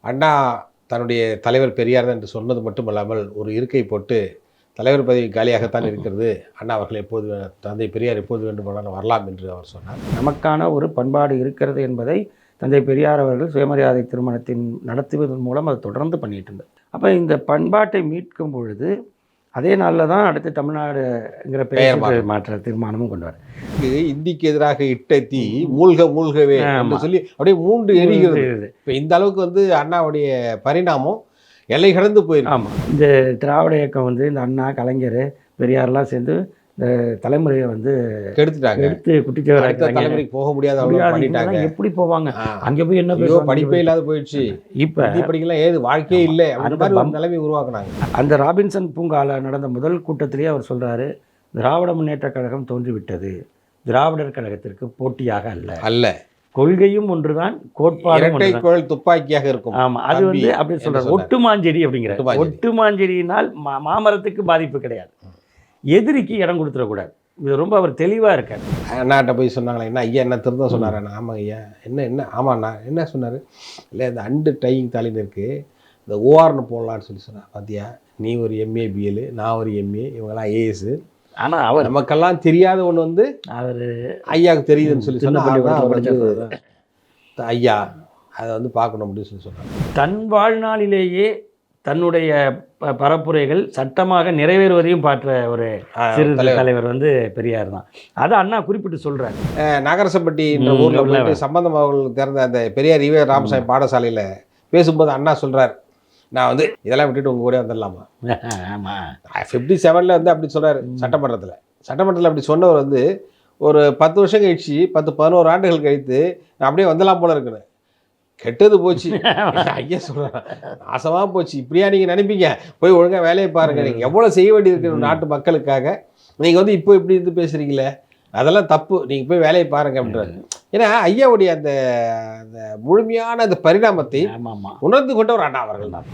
அண்ணா தன்னுடைய தலைவர் பெரியார் என்று சொன்னது மட்டுமல்லாமல் ஒரு இருக்கை போட்டு தலைவர் பதவி காலியாகத்தான் இருக்கிறது. அண்ணா அவர்கள் எப்போது வே- தந்தை பெரியார் எப்போது வேண்டுமானாலும் வரலாம் என்று அவர் சொன்னார். நமக்கான ஒரு பண்பாடு இருக்கிறது என்பதை தந்தை பெரியார் அவர்கள் சுயமரியாதை திருமணத்தின் நடத்துவதன் மூலம் அது தொடர்ந்து பண்ணிட்டு இருந்தார். அப்போ இந்த பண்பாட்டை மீட்கும் பொழுது அதே நாளில் தான் அடுத்து தமிழ்நாடுங்கிற பெயர் மாற்ற தீர்மானமும் கொண்டு வர. இது இந்திக்கு எதிராக இட்ட தீ மூழ்க மூழ்கவே. சொல்லி அப்படியே மூன்று எரிகிறது. இப்போ இந்த அளவுக்கு வந்து அண்ணாவுடைய பரிணாமம் எல்லை கடந்து போயிருக்கு. ஆமாம் இந்த திராவிட இயக்கம் வந்து இந்த அண்ணா கலைஞர் பெரியார்லாம் சேர்ந்து தலைமுறையை வந்து கெடுத்துட்டாங்க. எடுத்து குட்டிச்சவராக தலைமுறைக்கு போக முடியாத பண்ணிட்டாங்க. எப்படி போவாங்க. அங்கே போய் என்ன பேசுவாங்க? படிப்பே இல்லாத போயிடுச்சு. இப்போ படிக்கலாம் ஏது? வாழ்க்கையே இல்லை. அந்த நிலைமை உருவாக்குனாங்க. அந்த ராபின்சன் பூங்கால நடந்த முதல் கூட்டத்திலேயே அவர் சொல்றாரு திராவிட முன்னேற்றக் கழகம் தோன்றிவிட்டது. திராவிடர் கழகத்திற்கு போட்டியாக அல்ல. அல்ல. கொள்கையும் ஒன்றுதான் கோட்பாடும் குழல் துப்பாக்கியாக இருக்கும். ஆமா அது வந்து அப்படி சொன்னார். ஒட்டுமாஞ்செடி அப்படிங்கிற ஒட்டுமாஞ்செடி. ஒட்டுமாஞ்செடியினால் மாமரத்துக்கு பாதிப்பு கிடையாது. எதிரிக்கு இடம் கொடுத்துடக்கூடாது. இது ரொம்ப அவர் தெளிவா இருக்காரு. அண்ணாட்ட போய் சொன்னாங்களே என்ன ஐயா என்ன திரும்ப சொன்னார்? ஆமாங்க ஐயா. என்ன என்ன? ஆமாண்ணா என்ன சொன்னார்? இல்லை இந்த அண்டு டையிங் தாலின்னு இருக்கு. இந்த ஓஆர்னு போடலான்னு சொல்லி சொன்னார். பாத்தியா? நீ ஒரு எம்ஏ பிஎல் நான் ஒரு எம்ஏ இவங்கெல்லாம் ஏஎஸ் ஆனா அவர் நமக்கெல்லாம் தெரியாத ஒன்று வந்து அவர் ஐயாவுக்கு தெரியுதுன்னு சொல்லி சின்ன சொன்னா பள்ளிக்கூடத்துல அதான் படிச்ச வந்து சொல்றாரு. ஐயா அதை வந்து பார்க்கணும் அப்படின்னு சொல்லி சொன்னாங்க தன் வாழ்நாளிலேயே தன்னுடைய பரப்புரைகள் சட்டமாக நிறைவேறுவதையும் பார்த்த ஒரு சிறு தலைவர். வந்து பெரியார் தான். அதை அண்ணா குறிப்பிட்டு சொல்றாரு. நகரசப்பட்டின்ற ஊரில் உள்ள சம்பந்தம் அவர்கள் திறந்த அந்த பெரியார் ஈவே ராமசாமி பாடசாலையில் பேசும்போது அண்ணா சொல்றார். நான் வந்து இதெல்லாம் விட்டுட்டு உங்க கூட வந்துடலாமா? ஆமா. ஃபிஃப்டி செவனில் வந்து அப்படி சொன்னார் சட்டமன்றத்தில். சட்டமன்றத்தில் அப்படி சொன்னவர் வந்து ஒரு பத்து வருஷம் கழிச்சு பத்து பதினோரு ஆண்டுகள் கழித்து நான் அப்படியே வந்துடலாம் போல இருக்குன்னு கெட்டது போச்சு. ஐயா சொல்கிறேன் நாசமாக போச்சு. இப்படியா நீங்கள் நினைப்பீங்க? போய் ஒழுங்காக வேலையை பாருங்க. நீங்கள் எவ்வளோ செய்ய வேண்டியது இருக்கு நாட்டு மக்களுக்காக. நீங்கள் வந்து இப்போ இப்படி இருந்து பேசுகிறீங்களே அதெல்லாம் தப்பு. நீங்கள் போய் வேலையை பாருங்க அப்படின்றாரு. ஏன்னா ஐயாவுடைய அந்த அந்த முழுமையான அந்த பரிணாமத்தை உணர்ந்து கொண்டவர் அண்ணா அவர்கள் தான்.